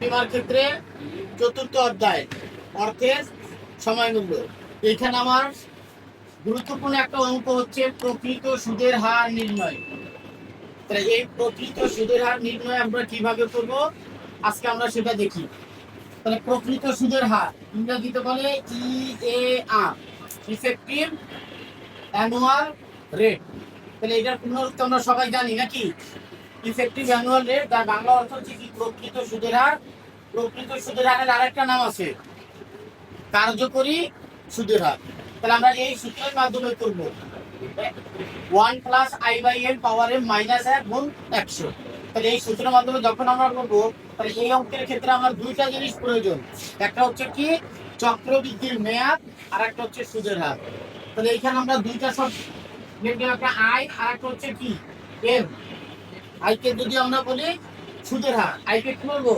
বিমার ক্ষেত্রে চতুর্থ অধ্যায়, অর্থের সময় মূল্য। এখানে আমার গুরুত্বপূর্ণ একটা অঙ্ক হচ্ছে প্রকৃত সুদের হার নির্ণয়। তাহলে এই প্রকৃত সুদের হার নির্ণয় আমরা কীভাবে করব? আজকে আমরা সেটা দেখি। তাহলে প্রকৃত সুদের হার, ইংরেজিতে বলে E A R effective annual rate তাহলে এটার পুনরুক্ত আমরা সবাই জানি, নাকি? ইফেক্টিভ অ্যানুয়াল রেট তার বাংলা অর্থ হচ্ছে কি? প্রকৃত সুদের হার। প্রকৃত সুদের হারের আরেকটা নাম আছে। কার্যকরী সুদের হার। তাহলে আমরা এই সূত্রের মাধ্যমে করব। One plus i by m power m minus এক গুণ একশো। তাহলে এই সূত্রের মাধ্যমে যখন আমরা করব, তাহলে এই অঙ্কের ক্ষেত্রে আমার দুইটা জিনিস প্রয়োজন। একটা হচ্ছে কি? চক্রবৃদ্ধির মেয়াদ, আর একটা হচ্ছে সুদের হার। তাহলে এইখানে আমরা দুইটা সব একটা আই আর একটা হচ্ছে কি? এম। আইকে যদি আমরা বলি সুদের হার, আইকে কি বলব?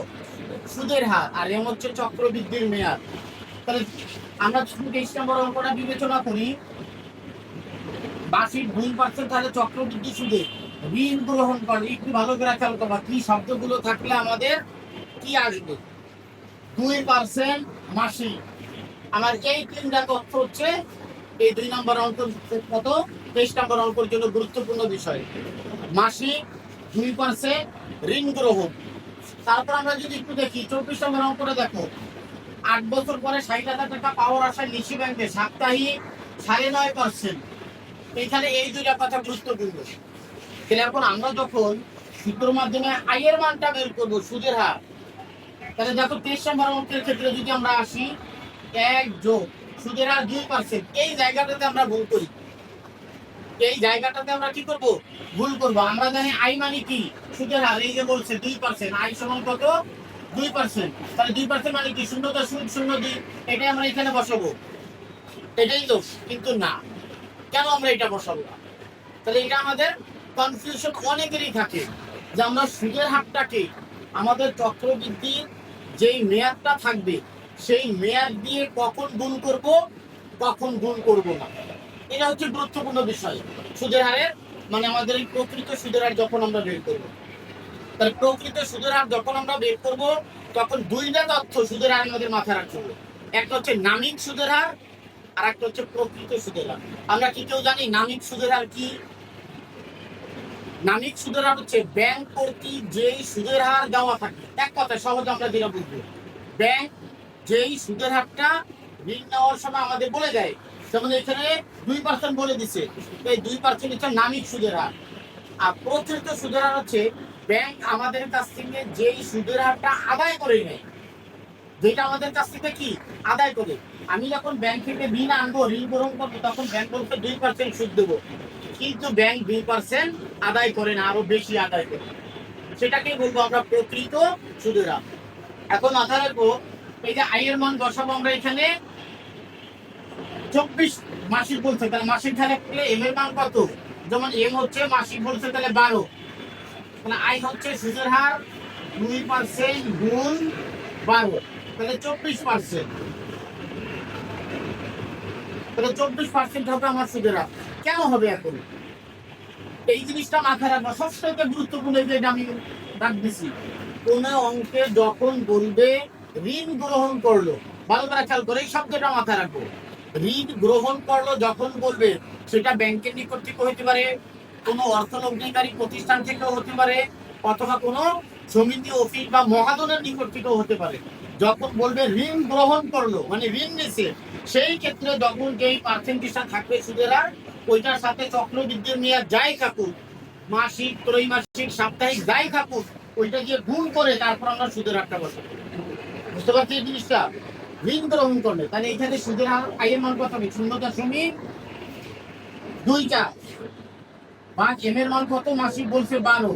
সুদের হার, আর এম হচ্ছে চক্রবৃদ্ধির মেয়াদ। তাহলে আমরা তেইশ নম্বর অঙ্কটা বিবেচনা করি। বার্ষিক দুই পার্সেন্ট তাহলে চক্রবৃদ্ধি সুদে। ঋণ গ্রহণ করে, একটু ভালো করে খেয়াল করবা, কি শব্দগুলো থাকলে আমাদের কি আসবে? দুই পার্সেন্ট মাসিক। আমার এই তিনটা তথ্য হচ্ছে এই দুই নম্বর অঙ্ক কত তেইশ নম্বর অঙ্কের জন্য গুরুত্বপূর্ণ বিষয়। মাসিক দুই পার্সেন্ট ঋণ গ্রহণ তারপর আমরা যদি একটু দেখি, চব্বিশ নম্বর অঙ্কটা দেখো। আট বছর পরে ষাট হাজার টাকা পাওয়ার আশায় নিশি ব্যাংকে সাপ্তাহিক সাড়ে নয় পার্সেন্ট এখানে এই দুইটা কথা গুরুত্বপূর্ণ। তাহলে এখন আমরা যখন সূত্রের মাধ্যমে আয়ের মানটা বের করব, সুদের হার, তাহলে দেখো তেইশ নম্বর অঙ্কের ক্ষেত্রে যদি আমরা আসি, এক যোগ সুদের হার দুই পার্সেন্ট এই জায়গাটাতে আমরা ভুল করি। এই জায়গাটাতে আমরা কি করব? ভুল করব। আমরা জানি আই মানে কি? সুদের হার এই যে বলছে দুই পার্সেন্ট আই সমান কত? দুই পার্সেন্ট তাহলে দুই পার্সেন্ট মানে কি? শূন্য দশমিক শূন্য দুই। এটাই আমরা এখানে বসাবো। এটাই তো, কিন্তু না। কেন আমরা এটা বসাবো? তাহলে এটা আমাদের কনফিউশন অনেকেরই থাকে যে আমরা সুদের হারটাকে, আমাদের চক্রবৃদ্ধির যেই মেয়াদটা থাকবে, সেই মেয়াদ দিয়ে কখন গুণ করব, কখন গুণ করব না। এটা হচ্ছে গুরুত্বপূর্ণ বিষয়। সুদের হারের মানে আমাদের এই প্রকৃত সুদের হার যখন আমরা বের করব। তাহলে প্রকৃত সুদের হার যখন আমরা বের করব, তখন দুইটা তথ্য সুদের হার আমাদের মাথায় রাখতে হবে। একটা হচ্ছে নামিক সুদের হার, আর একটা হচ্ছে প্রকৃত সুদের হার। আমরা কি কেউ জানি নামিক সুদের হার কি? নামিক সুদের হার হচ্ছে ব্যাংক কর্তৃক যেই সুদের হার দেওয়া থাকে। এক কথায় সহজে আমরা যেটা বুঝব। ব্যাংক যেই সুদের হারটা ঋণ নেওয়ার সময় আমাদের বলে দেয়। যেমন এখানে দুই পার্সেন্ট বলে দিছে। এই দুই পার্সেন্ট হচ্ছে নামিক সুদের হার। আর প্রচলিত সুদের হার হচ্ছে ব্যাংক আমাদের কাছ থেকে যেই সুদের হারটা আদায় করে নেয়, যেটা আমাদের কাছ থেকে কি? আদায় করে। আমি যখন ব্যাংক থেকে ঋণ আনব, ঋণ গ্রহণ করব, তখন ব্যাংক বলতে দুই পার্সেন্ট সুদ দেবো। কিন্তু ব্যাংক দুই পার্সেন্ট আদায় করে না, আরও বেশি আদায় করে। সেটাকে বলব আমরা প্রকৃত সুদের হার। এখন মাথায় রাখব, এই যে আয়ের মান বসাবো আমরা এখানে। চব্বিশ মাসিক বলছে, তাহলে মাসিক থাকলে এম এর মান কত? যেমন এম হচ্ছে মাসিক বলছে তাহলে বারো। তাহলে আই হচ্ছে সুদের হার দুই পার্সেন্ট গুণ বারো। তাহলে চব্বিশ পার্সেন্ট তাহলে চব্বিশ পার্সেন্ট হবে আমার সুদের হার। কেন হবে এখন? এই জিনিসটা মাথায় রাখব। সবথেকে গুরুত্বপূর্ণ যে আমি ডাক দিছি। কোন অঙ্কে যখন বলবে ঋণ গ্রহণ করল, ভালো করে খেয়াল করে এই শব্দটা মাথায় রাখব। ঋণ গ্রহণ করল যখন বলবে, সেটা ব্যাংকের নিকট থেকে হতে পারে, কোনো অর্থলগ্নিকারী প্রতিষ্ঠান থেকেও হতে পারে, অথবা কোনো সমিতি, অফিস বা মহাজনের নিকট থেকেও হতে পারে। যখন বলবে ঋণ গ্রহণ করল মানে ঋণ নিছে, সেই ক্ষেত্রে যখন যেই পার্সেন্টেজটা থাকবে সুদের হার, ওইটার সাথে চক্রবৃদ্ধির মেয়াদ যাই থাকুক, মাসিক, ত্রৈমাসিক, সাপ্তাহিক যাই থাকুক, ওইটা দিয়ে গুণ করে তারপর আমরা সুদের হারটা বসাবো। বুঝতে পারছি এই জিনিসটা? ঋণ গ্রহণ করলে, তাহলে এখানে সুদের হার, আয়ের মান কত হবে? শূন্য দশমিক দুই চার। বা এম এর মান কত? মাসিক বলছে বারো।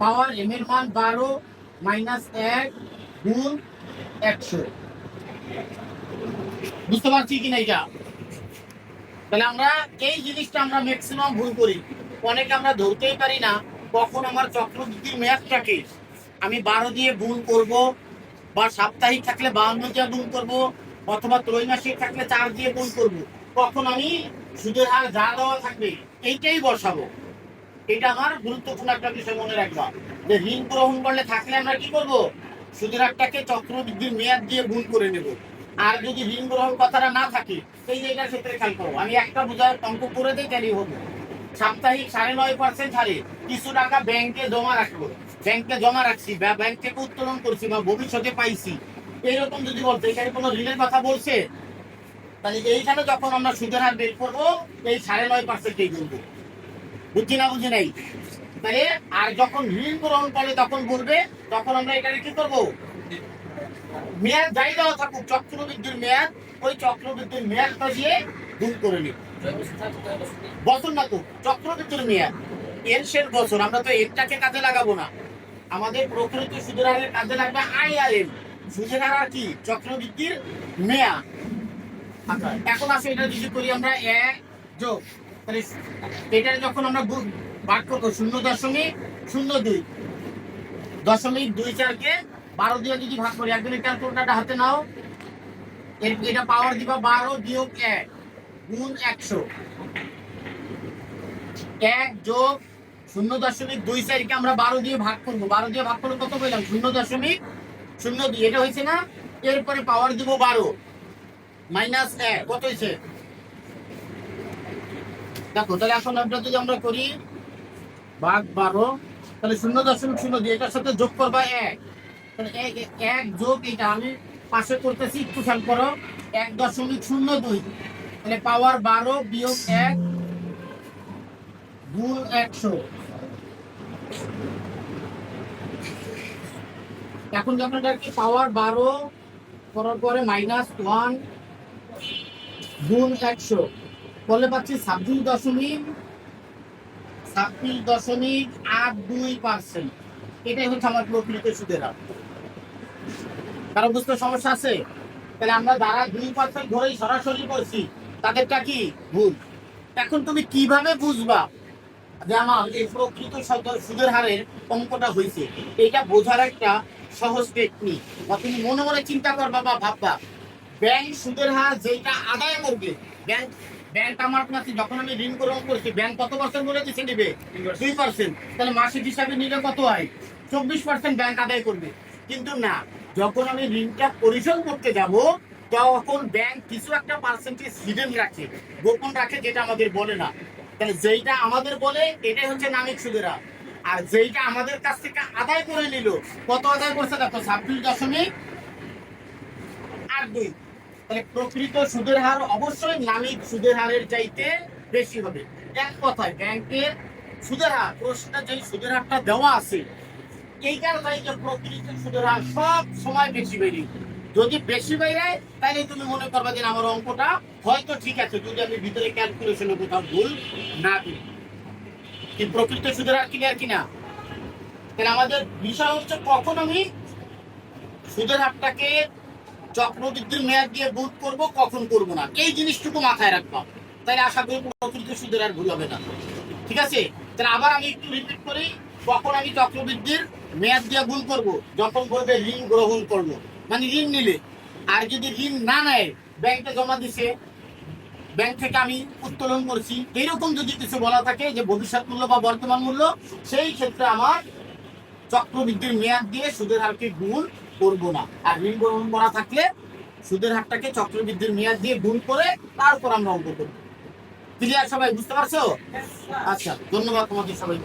পাওয়ার এম এর মান বারো মাইনাস এক গুণ একশো। বুঝতে পারছি কিনা এটা? তাহলে আমরা এই জিনিসটা আমরা ম্যাক্সিমাম ভুল করি। অনেকে আমরা ধরতেই পারি না, কখন আমার চক্রবৃদ্ধির মেয়াদটাকে আমি বারো দিয়ে গুণ করব বা সাপ্তাহিক থাকলে বাউন্ন দিয়ে গুণ করব, অথবা ত্রৈমাসিক থাকলে চার দিয়ে গুণ করব। তখন আমি? সুদের হার যা দেওয়া থাকবে, এইটাই বসাবো। এটা আমার গুরুত্বপূর্ণ একটা বিষয় মনে রাখবা। যে ঋণ গ্রহণ করলে থাকলে আমরা কি করব? সুদের হারটাকে চক্রবৃদ্ধির মেয়াদ দিয়ে গুণ করে নেব। আর যদি ঋণ গ্রহণ কথাটা না থাকে, সেই জায়গার ক্ষেত্রে খেয়াল করো। আমি একটা বোঝার অঙ্ক করে দিই, তাহলেই হবে সাপ্তাহিক সাড়ে নয় পার্সেন্ট হারে কিছু টাকা ব্যাংকে জমা রাখব। ব্যাংকে জমা রাখছি বা ব্যাংক থেকে উত্তোলন করছি বা ভবিষ্যতে পাইছি এইরকম যদি বলতে, এখানে কোনো ঋণের কথা বলছে? তাহলে এইখানে যখন আমরা সুদের হার বের করব, এই সাড়ে নয় পার্সেন্টেই গুনবো বুঝছি না বুঝি নাই? তাহলে, আর যখন ঋণ গ্রহণ করে তখন বলবে, তখন আমরা এটাকে কি করব? মেয়াদ যাই দেওয়া থাকুক, চক্রবৃদ্ধির মেয়াদ, ওই চক্রবৃদ্ধির মেয়াদটা দিয়ে গুণ করে নিব। বছর না তো, চক্রবৃদ্ধির মেয়াদ। এর শেষ বছর, আমরা তো এরটাকে কাজে লাগাবো না। আমাদের প্রকৃত সুদের হারের কাজে লাগবে আই আর এম। সুদের হার আর কি? চক্রবৃদ্ধির মেয়াদ আচ্ছা। এখন আসে এটা যদি করি আমরা এক যোগ। তাহলে এটা যখন আমরা ভাগ করব শূন্য দশমিক শূন্য দুই। দশমিক দুই চারকে বারো দিয়ে যদি ভাগ করি একদিনের ক্যালকুলেটারটা হাতে নাও। এর এটা পাওয়ার দিবা বারো বিয়োগ এক গুণ একশো। এক যোগ শূন্য দশমিক দুই চারকে আমরা বারো দিয়ে ভাগ করব। বারো দিয়ে ভাগ করলে কত পেলাম? শূন্য দশমিক শূন্য দুই। এটা হয়েছে না? এরপরে পাওয়ার দিব বারো। মাইনাস এক। কত হয়েছে? দেখো, তাহলে এখন আমরা যদি আমরা করি, ভাগ বারো, তাহলে শূন্য দশমিক শূন্য দুই। এটার সাথে যোগ করবা এক। এক এক যোগ এটা আমি পাশে করতেছি, একটু খেয়াল করো। এক দশমিক শূন্য দুই। তাহলে পাওয়ার বারো বিয়োগ এক গুণ একশো। এখন যখন এটাকে পাওয়ার বারো করার পরে মাইনাস ওয়ান গুণ একশো। বলে পাচ্ছি ছাব্বিশ দশমিক ছাব্বিশ দশমিক আট দুই পার্সেন্ট এটাই হচ্ছে আমার প্রকৃত সুদের হার। কারও বুঝতে সমস্যা আছে? তাহলে আমরা যারা দুই পার্সেন্ট ধরেই সরাসরি করছি, তাদেরটা কি? ভুল। এখন তুমি কীভাবে বুঝবা? যে আমার এই প্রকৃত সুদের হারের অঙ্কটা হয়েছে। এটা বোঝার একটা সহজ টেকনিক বা তুমি মনে মনে চিন্তা করবা বা ভাববা ব্যাংক সুদের হার যেটা আদায় করবে ব্যাংক ব্যাংক আমার কাছে যখন আমি ঋণ গ্রহণ করছি ব্যাংক কত পার্সেন্ট বলে দিচ্ছে নিবে? দুই পার্সেন্ট তাহলে মাসিক হিসাবে নিলে কত হয়? চব্বিশ পার্সেন্ট ব্যাংক আদায় করবে। কিন্তু না, যখন আমি ঋণটা পরিশোধ করতে যাব, তখন ব্যাংক কিছু একটা পার্সেন্টেজ হিডেন রাখে, গোপন রাখে, যেটা আমাদের বলে না। যেইটা আমাদের বলে, এটাই হচ্ছে নামিক সুদের। হার আর যেইটা আমাদের কাছ থেকে আদায় করে নিল, কত আদায় করছে দেখো, ছাব্বিশ দশমিক আট দুই। তাহলে প্রকৃত সুদের হার অবশ্যই নামিক সুদের হারের চাইতে বেশি হবে। এক কথায় ব্যাংকের সুদের হার প্রশ্নে যে সুদের হারটা দেওয়া আছে এই কারণে প্রকৃত সুদের হার সব সময় বেশি বেরিয়ে যদি বেশি বেড়ে তাহলে তুমি মনে করবে যে আমার অঙ্কটা হয়তো ঠিক আছে, যদি আমি ভিতরে ক্যালকুলেশনে কোথাও ভুল না করি। কিন্তু প্রকৃত সুদের আর কিনা? তাহলে আমাদের বিষয় হচ্ছে কখন আমি সুদের হারটাকে চক্রবৃদ্ধির মেয়াদ দিয়ে বুট করব, কখন করব না? এই জিনিসটুকু মাথায় রাখবা তাই আশা করি প্রকৃত সুদের আর ভুল হবে না। ঠিক আছে? তাহলে আবার আমি একটু রিপিট করি, কখন আমি চক্রবৃদ্ধির মেয়াদ দিয়ে ভুল করব? যখন বলবে ঋণ গ্রহণ করব। মানে ঋণ নিলে। আর যদি ঋণ না নেয় ব্যাংকে জমা দিছে ব্যাংক থেকে আমি উত্তোলন করছি। এইরকম যদি কিছু বলা থাকে যে ভবিষ্যৎ মূল্য বা বর্তমান মূল্য সেই ক্ষেত্রে আমার চক্রবৃদ্ধির মেয়াদ দিয়ে সুদের হারকে গুণ করব না। আর ঋণ গ্রহণ করা থাকলে সুদের হারটাকে চক্রবৃদ্ধির মেয়াদ দিয়ে গুণ করে তারপর আমরা অঙ্ক করব। ক্লিয়ার সবাই বুঝতে পারছ? আচ্ছা ধন্যবাদ তোমাদের সবাই